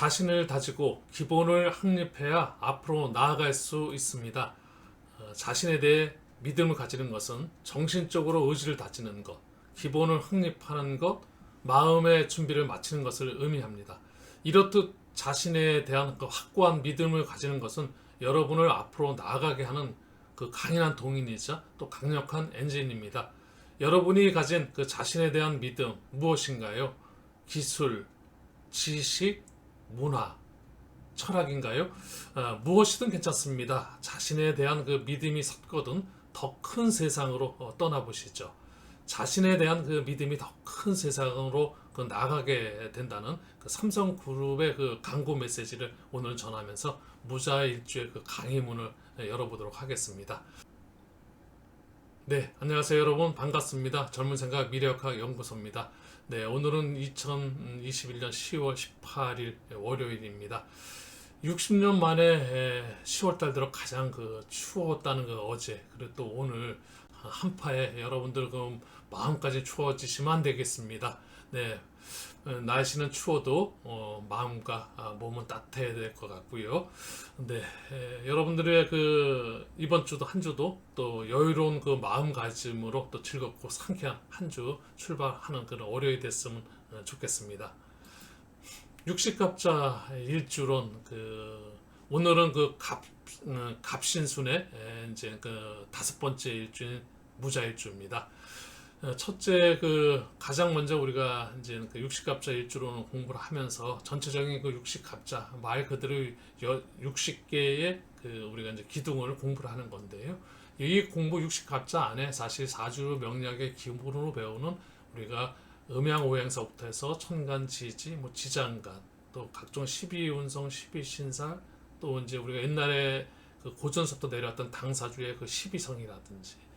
자신을 다지고 기본을 확립해야 앞으로 나아갈 수 있습니다. 어, 자신에 대해 믿음을 가지는 것은 정신적으로 의지를 다지는 것, 기본을 확립하는 것, 마음의 준비를 마치는 것을 의미합니다. 이렇듯 자신에 대한 그 확고한 믿음을 가지는 것은 여러분을 앞으로 나아가게 하는 그 강인한 동인이자 또 강력한 엔진입니다. 여러분이 가진 그 자신에 대한 믿음 무엇인가요? 기술, 지식, 문화, 철학인가요? 아, 무엇이든 괜찮습니다. 자신에 대한 그 믿음이 섰거든 더 큰 세상으로 어, 떠나보시죠. 자신에 대한 그 믿음이 더 큰 세상으로 그 나가게 된다는 그 삼성그룹의 그 광고 메시지를 오늘 전하면서 무자일주의 그 강의문을 네, 열어보도록 하겠습니다. 네, 안녕하세요 여러분 반갑습니다. 젊은 생각 미래역학 연구소입니다. 네, 오늘은 2021년 10월 18일 월요일입니다. 60년 만에 10월 달 들어 가장 그 추웠다는 그 어제 그리고 또 오늘 한파에 여러분들 그 마음까지 추워지시면 안 되겠습니다. 네. 어, 날씨는 추워도 어, 마음과 아, 몸은 따뜻해야 될 것 같고요. 네, 에, 여러분들의 그 이번 주도 한 주도 또 여유로운 그 마음가짐으로 또 즐겁고 상쾌한 한 주 출발하는 그런 월요일 됐으면 어, 좋겠습니다. 육식갑자 일주론 그 오늘은 그 갑, 어, 갑신순의 에, 이제 그 다섯 번째 일주인 무자일주입니다. 어, 첫째 그 가장 먼저 우리가 이제 그 육식갑자 일주로는 공부를 하면서 전체적인 그 육식갑자 말 그대로 여, 60개의 그 우리가 이제 기둥을 공부를 하는 건데요. 이 공부 육식갑자 안에 사실 사주 명략의 기본으로 배우는 우리가 음양오행서부터 해서 천간지지, 뭐 지장간, 또 각종 12운성, 12신살, 또 이제 우리가 옛날에 그 고전서부터 내려왔던 당사주의 그 12성이라든지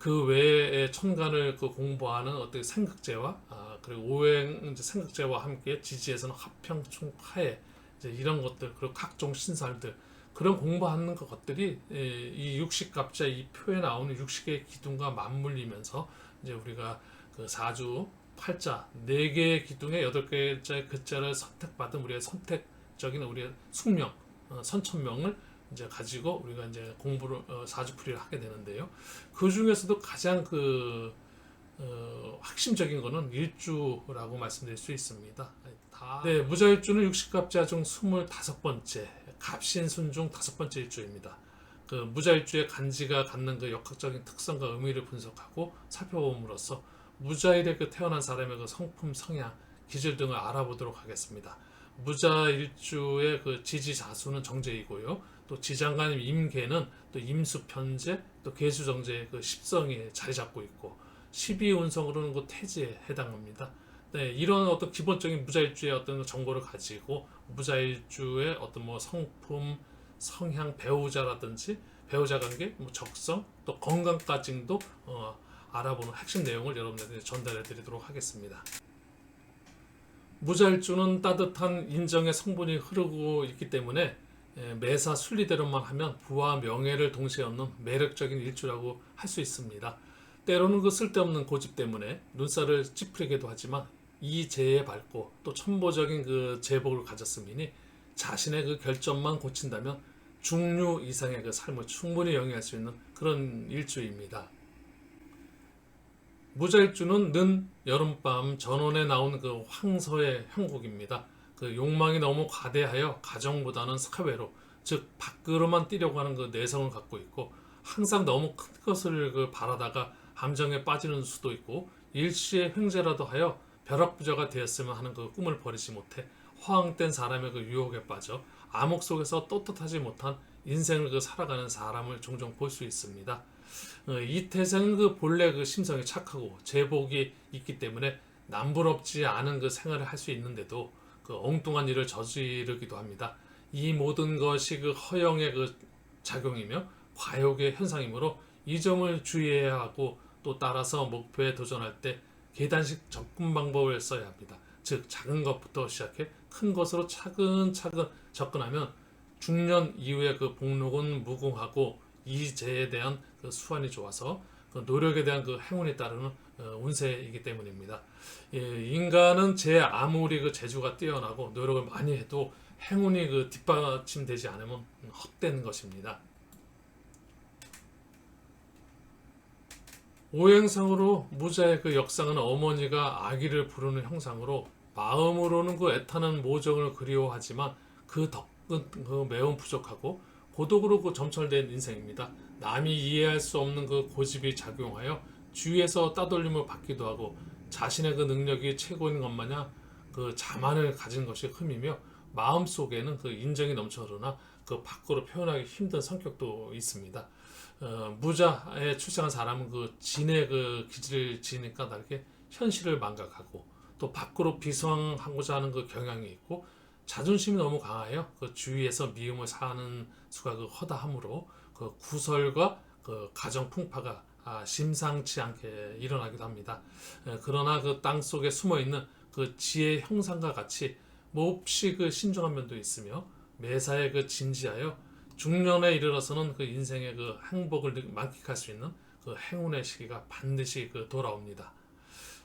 그 외에 천간을 그 공부하는 어떤 생극제와 아, 그리고 오행 이제 생극제와 함께 지지에서는 화해 이제 이런 것들 그리고 각종 신살들 그런 공부하는 그 것들이 에, 이 육식갑자 이 표에 나오는 육식의 기둥과 맞물리면서 이제 우리가 그 사주 팔자 네 개의 기둥에 여덟 개의 글자를 선택받은 우리의 선택적인 우리의 숙명 어, 선천명을 이제 가지고 우리가 이제 공부를 어, 사주풀이를 하게 되는데요. 그 중에서도 가장 그 어, 핵심적인 거는 일주라고 말씀드릴 수 있습니다. 다 네, 무자일주는 육식갑자 중 25번째, 갑신순 중 다섯 번째 일주입니다. 그 무자일주의 간지가 갖는 그 역학적인 특성과 의미를 분석하고 살펴봄으로써 무자일에 그 태어난 사람의 그 성품, 성향, 기질 등을 알아보도록 하겠습니다. 무자일주의 그 지지자수는 정제이고요. 또 지장간임 임계는 또 임수 편제, 또 계수 정제의 그 십성이 자리 잡고 있고 12운성으로는 그 태지에 해당합니다. 네, 이런 어떤 기본적인 무자일주의 어떤 정보를 가지고 무자일주의 어떤 뭐 성품, 성향, 배우자라든지 배우자 관계, 뭐 적성, 또 건강까지도 어, 알아보는 핵심 내용을 여러분들에게 전달해 드리도록 하겠습니다. 무자일주는 따뜻한 인정의 성분이 흐르고 있기 때문에 예, 매사 순리대로만 하면 부와 명예를 동시에 얻는 매력적인 일주라고 할 수 있습니다. 때로는 그 쓸데없는 고집 때문에 눈살을 찌푸리게도 하지만 이 재에 밝고 또 천보적인 그 제복을 가졌음이니 자신의 그 결점만 고친다면 중류 이상의 그 삶을 충분히 영위할 수 있는 그런 일주입니다. 무자일주는 는 여름밤 전원에 나온 그 황서의 형국입니다. 그 욕망이 너무 과대하여 가정보다는 사회로 즉 밖으로만 뛰려고 하는 그 내성을 갖고 있고 항상 너무 큰 것을 그 바라다가 함정에 빠지는 수도 있고 일시의 횡재라도 하여 벼락부자가 되었으면 하는 그 꿈을 버리지 못해 허황된 사람의 그 유혹에 빠져 암흑 속에서 떳떳하지 못한 인생을 그 살아가는 사람을 종종 볼 수 있습니다. 어, 이 태생은 그 본래 그 심성이 착하고 제복이 있기 때문에 남부럽지 않은 그 생활을 할 수 있는데도 그 엉뚱한 일을 저지르기도 합니다. 이 모든 것이 그 허영의 그 작용이며 과욕의 현상이므로 이 점을 주의해야 하고 또 따라서 목표에 도전할 때 계단식 접근 방법을 써야 합니다. 즉 작은 것부터 시작해 큰 것으로 차근차근 접근하면 중년 이후에 그 복록은 무궁하고 이 죄에 대한 그 수완이 좋아서 그 노력에 대한 그 행운이 따르는 어, 운세이기 때문입니다. 예, 인간은 제 아무리 그 재주가 뛰어나고 노력을 많이 해도 행운이 그 뒷받침되지 않으면 헛된 것입니다. 오행상으로 무자의 그 역상은 어머니가 아기를 부르는 형상으로 마음으로는 그 애타는 모정을 그리워하지만 그 덕은 그 매우 부족하고 고독으로 그 점철된 인생입니다. 남이 이해할 수 없는 그 고집이 작용하여 주위에서 따돌림을 받기도 하고 자신의 그 능력이 최고인 것 마냥 그 자만을 가진 것이 흠이며 마음 속에는 그 인정이 넘쳐 흐르나 그 밖으로 표현하기 힘든 성격도 있습니다. 어, 무자에 출생한 사람은 그 진의 그 기질을 지니까 다르게 현실을 망각하고 또 밖으로 비상하고자 하는 그 경향이 있고 자존심이 너무 강하여 그 주위에서 미움을 사는 수가 그 허다함으로 그 구설과 그 가정 풍파가 아, 심상치 않게 일어나기도 합니다. 에, 그러나 그 땅 속에 숨어 있는 그 지혜 형상과 같이 몹시 그 신중한 면도 있으며 매사에 그 진지하여 중년에 이르러서는 그 인생의 그 행복을 느- 만끽할 수 있는 그 행운의 시기가 반드시 그 돌아옵니다.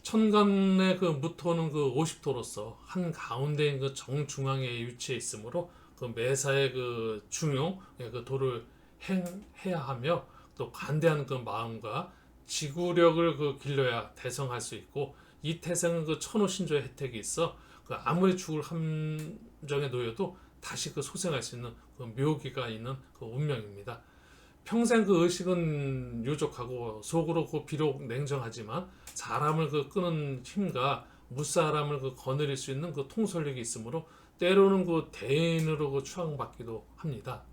천간의 그 무토는 그 50도로서 한 가운데인 그 정중앙에 위치해 있으므로 그 매사의 그 중용 그 도를 행해야 하며 또 관대한 그 마음과 지구력을 그 길러야 대성할 수 있고 이 태생은 그 천호신조의 혜택이 있어 그 아무리 죽을 함정에 놓여도 다시 그 소생할 수 있는 그 묘기가 있는 그 운명입니다. 평생 그 의식은 유족하고 속으로 그 비록 냉정하지만 사람을 그 끄는 힘과 무사람을 그 거느릴 수 있는 그 통솔력이 있으므로 때로는 그 대인으로 그 추앙받기도 합니다.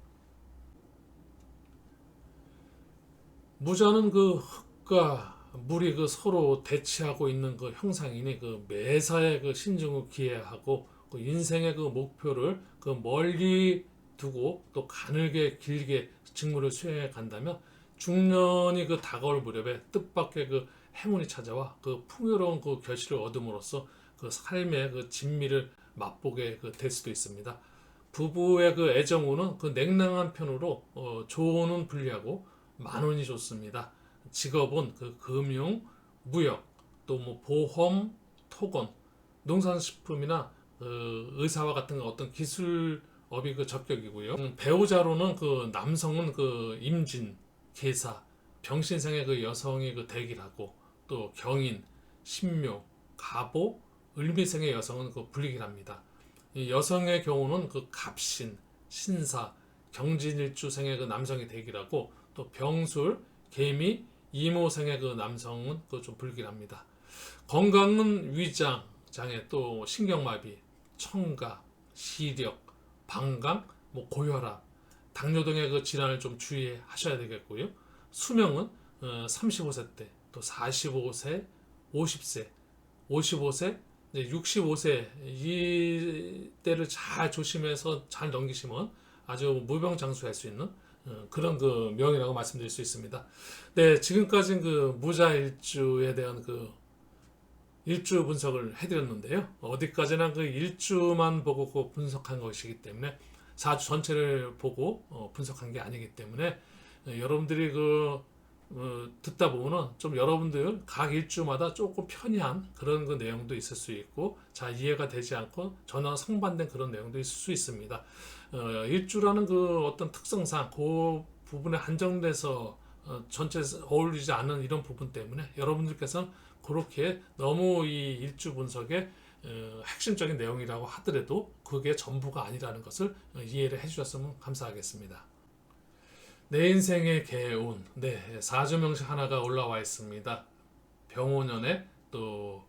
무자는 그 흙과 물이 그 서로 대치하고 있는 그 형상이니 그 매사에 그 신중을 기해하고 그 인생의 그 목표를 그 멀리 두고 또 가늘게 길게 직무를 수행해 간다면 중년이 그 다가올 무렵에 뜻밖의 그 행운이 찾아와 그 풍요로운 그 결실을 얻음으로써 그 삶의 그 진미를 맛보게 그 될 수도 있습니다. 부부의 그 애정운은 그 냉랭한 편으로 어, 조언은 불리하고 만 원이 좋습니다. 직업은 그 금융, 무역, 또 뭐 보험, 토건, 농산식품이나 그 의사와 같은 어떤 기술업이 그 적격이고요. 음, 배우자로는 그 남성은 그 임진, 계사, 병신생의 그 여성이 그 대기하고 또 경인, 신묘, 가보, 을미생의 여성은 그 불리기랍니다. 이 여성의 경우는 그 갑신, 신사, 경진일주생의 그 남성이 대기라고 또 병술, 개미, 이모생의 그 남성은 그좀 불길합니다. 건강은 위장, 장애 또 신경마비, 청가, 시력, 방광, 뭐 고혈압, 당뇨 등의 그 질환을 좀 주의하셔야 되겠고요. 수명은 어, 35세 때, 또 45세, 50세, 55세, 이제 65세 이 때를 잘 조심해서 잘 넘기시면 아주 무병장수할 수 있는 어, 그런 그 명이라고 말씀드릴 수 있습니다. 네, 지금까지는 그 무자 일주에 대한 그 일주 분석을 해드렸는데요. 어디까지나 그 일주만 보고 그 분석한 것이기 때문에 사주 전체를 보고 어, 분석한 게 아니기 때문에 어, 여러분들이 그 어, 듣다 보면은 좀 여러분들 각 일주마다 조금 편의한 그런 그 내용도 있을 수 있고 잘 이해가 되지 않고 전혀 상반된 그런 내용도 있을 수 있습니다. 어, 일주라는 그 어떤 특성상 그 부분에 한정돼서 어, 전체 어울리지 않는 이런 부분 때문에 여러분들께서는 그렇게 너무 이 일주 분석의 어, 핵심적인 내용이라고 하더라도 그게 전부가 아니라는 것을 어, 이해를 해주셨으면 감사하겠습니다. 내 인생의 개운, 네 사주명식 하나가 올라와 있습니다. 병오년에 또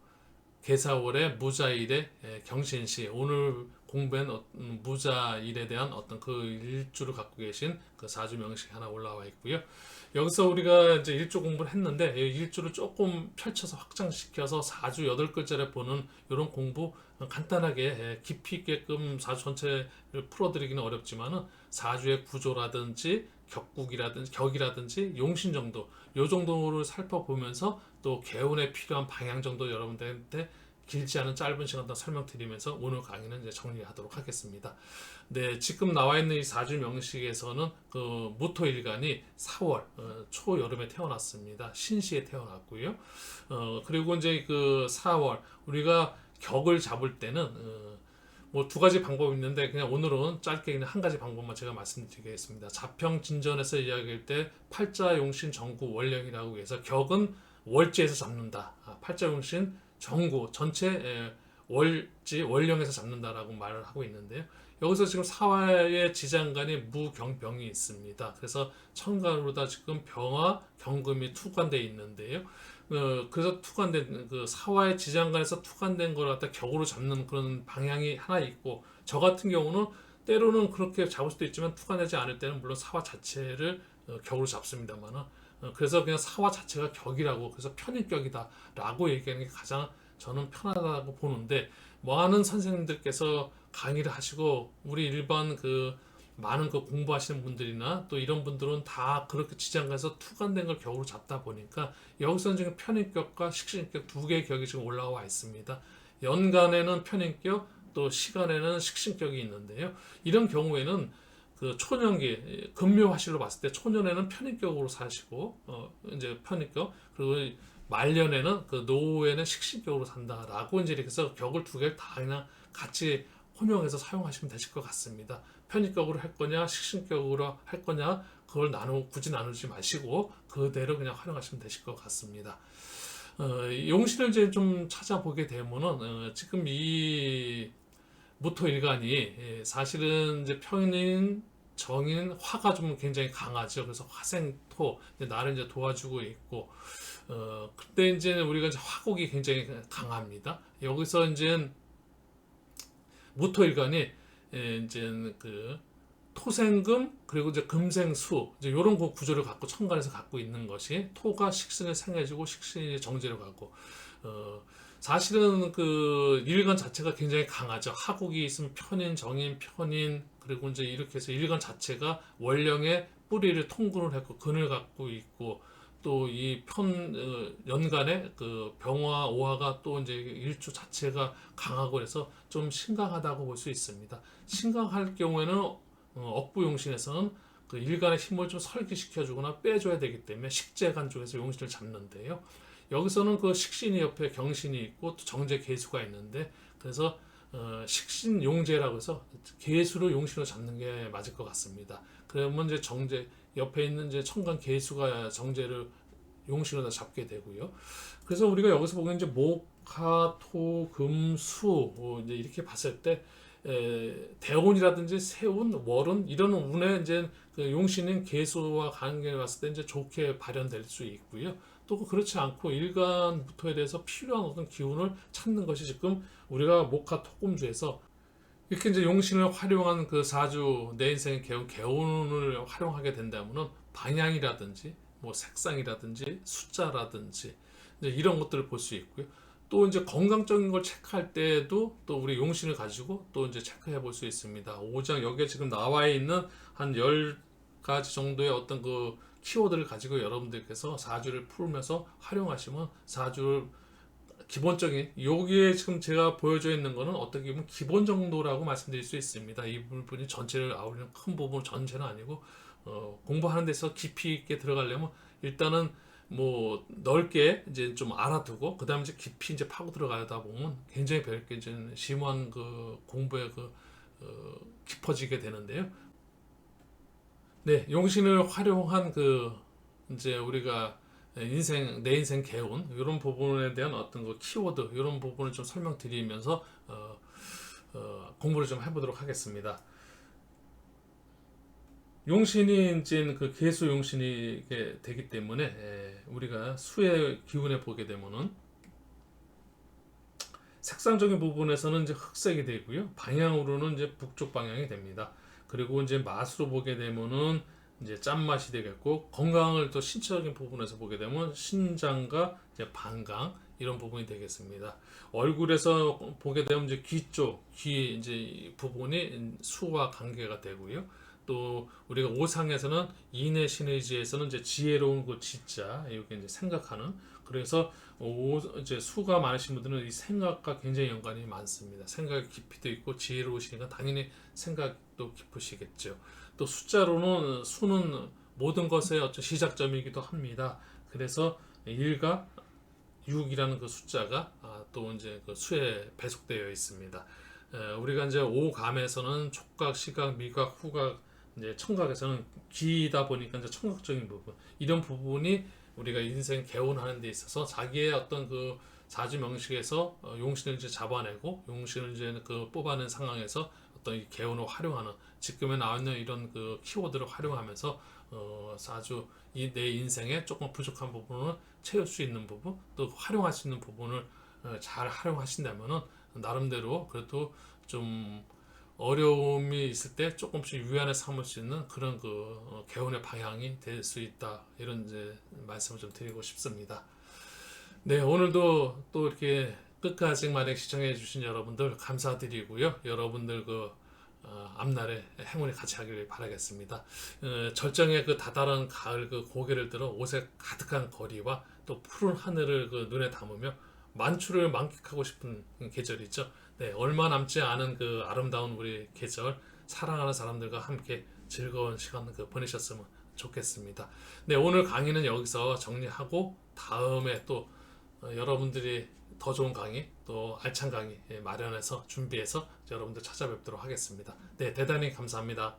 개사월에 무자일에 에, 경신시 오늘 공부한 어- 음, 무자 일에 대한 어떤 그 일주를 갖고 계신 그 사주 명식 하나 올라와 있고요. 여기서 우리가 이제 일주 공부를 했는데 이 일주를 조금 펼쳐서 확장시켜서 사주 여덟 글자를 보는 이런 공부 간단하게 에, 깊이 있게끔 사주 전체를 풀어드리기는 어렵지만은 사주의 구조라든지 격국이라든지 격이라든지 용신 정도 요 정도를 살펴보면서 또 개운에 필요한 방향 정도 여러분들한테 길지 않은 짧은 시간 동안 설명드리면서 오늘 강의는 이제 정리하도록 하겠습니다. 네, 지금 나와 있는 이 사주 명식에서는 그 무토일간이 4월 어, 초여름에 태어났습니다. 신시에 태어났고요. 어, 그리고 이제 그 4월 우리가 격을 잡을 때는 어, 뭐두 가지 방법이 있는데 그냥 오늘은 짧게 그냥 한 가지 방법만 제가 말씀드리겠습니다. 자평 진전에서 이야기할 때 팔자 용신 정구 월령이라고 해서 격은 월지에서 잡는다. 아, 팔자 용신 정구 전체 에, 월지 월령에서 잡는다라고 말을 하고 있는데요. 여기서 지금 사화의 지장간에 무경병이 있습니다. 그래서 천간으로다 지금 병화 경금이 투관돼 있는데요. 어, 그래서 투관된 그 사화의 지장간에서 투관된 걸 갖다 격으로 잡는 그런 방향이 하나 있고 저 같은 경우는 때로는 그렇게 잡을 수도 있지만 투관되지 않을 때는 물론 사화 자체를 어, 격으로 잡습니다만은 어, 그래서 그냥 사화 자체가 격이라고 그래서 편인격이다라고 얘기하는 게 가장 저는 편하다고 보는데 많은 선생님들께서 강의를 하시고 우리 일반 그 많은 그 공부하시는 분들이나 또 이런 분들은 다 그렇게 지장간에서 투관된 걸 격으로 잡다 보니까 여기서는 지금 편인격과 식신격 두 개의 격이 지금 올라와 있습니다. 연간에는 편인격 또 시간에는 식신격이 있는데요. 이런 경우에는 그 초년기 금묘화실로 봤을 때 초년에는 편인격으로 사시고 어 이제 편인격 그리고 말년에는 그 노후에는 식신격으로 산다라고 이제 이렇게 해서 격을 두 개를 다 그냥 같이 혼용해서 사용하시면 되실 것 같습니다. 편입격으로 할 거냐, 식신격으로 할 거냐, 그걸 나누 굳이 나누지 마시고 그대로 그냥 활용하시면 되실 것 같습니다. 어, 용신을 이제 좀 찾아보게 되면은 어, 지금 이 무토 일간이 예, 사실은 이제 평인 정인 화가 좀 굉장히 강하죠. 그래서 화생토 이제 나를 이제 도와주고 있고 어 그때 이제 우리가 이제 화곡이 굉장히 강합니다. 여기서 이제 무토일간이 예, 이제 그 토생금 그리고 이제 금생수 이제 이런 그 구조를 갖고 천간에서 갖고 있는 것이 토가 식신을 생해주고 식신이 정제를 갖고 어 사실은 그 일간 자체가 굉장히 강하죠. 하국이 있으면 편인, 정인, 편인 그리고 이제 이렇게 해서 일간 자체가 원령의 뿌리를 통근을 했고 근을 갖고 있고 또 이 편 연간에 그 병화 오화가 또 이제 일주 자체가 강하고 그래서 좀 심각하다고 볼 수 있습니다. 심각할 경우에는 어, 억부용신에서는 그 일간의 힘을 좀 설기시켜주거나 빼줘야 되기 때문에 식재간 쪽에서 용신을 잡는데요. 여기서는 그 식신이 옆에 경신이 있고 또 정제 개수가 있는데 그래서 어, 식신 용제라고 해서 개수를 용신으로 잡는 게 맞을 것 같습니다. 그러면 이제 정제 옆에 있는 이제 청간 개수가 정제를 용신으로 잡게 되고요. 그래서 우리가 여기서 보면 이제 목화, 토, 금, 수 어, 이제 이렇게 봤을 때 에, 대운이라든지 세운, 월운 이런 운에 이제 그 용신인 개수와 관계를 봤을 때 이제 좋게 발현될 수 있고요. 또 그렇지 않고 일간부터에 대해서 필요한 어떤 기운을 찾는 것이 지금 우리가 목화 토금주에서 이렇게 이제 용신을 활용한 그 사주 내 인생의 개운, 개운을 활용하게 된다면은 방향이라든지 뭐 색상이라든지 숫자라든지 이제 이런 것들을 볼 수 있고요. 또 이제 건강적인 걸 체크할 때도 또 우리 용신을 가지고 또 이제 체크해 볼 수 있습니다. 5장 여기에 지금 나와 있는 한 10가지 정도의 어떤 그 키워드를 가지고 여러분들께서 사주를 풀면서 활용하시면 사주를 기본적인 여기에 지금 제가 보여져 있는 거는 어떻게 보면 기본 정도라고 말씀드릴 수 있습니다. 이 부분이 전체를 아우르는 큰 부분 전체는 아니고 어, 공부하는 데서 깊이 있게 들어가려면 일단은 뭐 넓게 이제 좀 알아두고 그다음에 이제 깊이 이제 파고 들어가다 보면 굉장히 별게 이제 심오한 그 공부에 그 어, 깊어지게 되는데요. 네, 용신을 활용한 그 이제 우리가 인생 내 인생 개운 이런 부분에 대한 어떤 그 키워드 이런 부분을 좀 설명드리면서 어, 어, 공부를 좀 해보도록 하겠습니다. 용신이 이제 그 개수 용신이 되기 때문에 에, 우리가 수의 기운에 보게 되면은 색상적인 부분에서는 이제 흑색이 되고요. 방향으로는 이제 북쪽 방향이 됩니다. 그리고 이제 맛으로 보게 되면은 이제 짠맛이 되겠고 건강을 또 신체적인 부분에서 보게 되면 신장과 이제 방광 이런 부분이 되겠습니다. 얼굴에서 보게 되면 이제 귀 쪽, 귀 이제 부분이 수와 관계가 되고요. 또 우리가 오상에서는 인의 시너지에서는 이제 지혜로운 그 지자 이게 이제 생각하는 그래서 오 이제 수가 많으신 분들은 이 생각과 굉장히 연관이 많습니다. 생각의 깊이도 있고 지혜로우시니까 당연히 생각도 깊으시겠죠. 또 숫자로는 수는 모든 것의 어떤 시작점이기도 합니다. 그래서 1과 6이라는 그 숫자가 아, 또 이제 그 수에 배속되어 있습니다. 에, 우리가 이제 오감에서는 촉각, 시각, 미각, 후각, 이제 청각에서는 귀다 보니까 이제 청각적인 부분 이런 부분이 우리가 인생 개운하는 데 있어서 자기의 어떤 그 사주 명식에서 어, 용신을 이제 잡아내고 용신을 이제 그 뽑아낸 상황에서 어떤 이 개운을 활용하는 지금에 나와 있는 이런 그 키워드를 활용하면서 어, 아주 이 내 인생에 조금 부족한 부분을 채울 수 있는 부분 또 활용할 수 있는 부분을 어, 잘 활용하신다면은 나름대로 그래도 좀 어려움이 있을 때 조금씩 유연해 삼을 수 있는 그런 그 어, 개운의 방향이 될 수 있다 이런 이제 말씀을 좀 드리고 싶습니다. 네 오늘도 또 이렇게 끝까지 만약 시청해 주신 여러분들 감사드리고요. 여러분들 그 어, 앞날에 행운이 같이 하길 바라겠습니다. 어, 절정의 그 다다른 가을 그 고개를 들어 옷에 가득한 거리와 또 푸른 하늘을 그 눈에 담으며 만추를 만끽하고 싶은 계절이죠. 네, 얼마 남지 않은 그 아름다운 우리 계절 사랑하는 사람들과 함께 즐거운 시간 그 보내셨으면 좋겠습니다. 네, 오늘 강의는 여기서 정리하고 다음에 또 어, 여러분들이 더 좋은 강의 또 알찬 강의 예, 마련해서 준비해서 여러분들 찾아뵙도록 하겠습니다. 네, 대단히 감사합니다.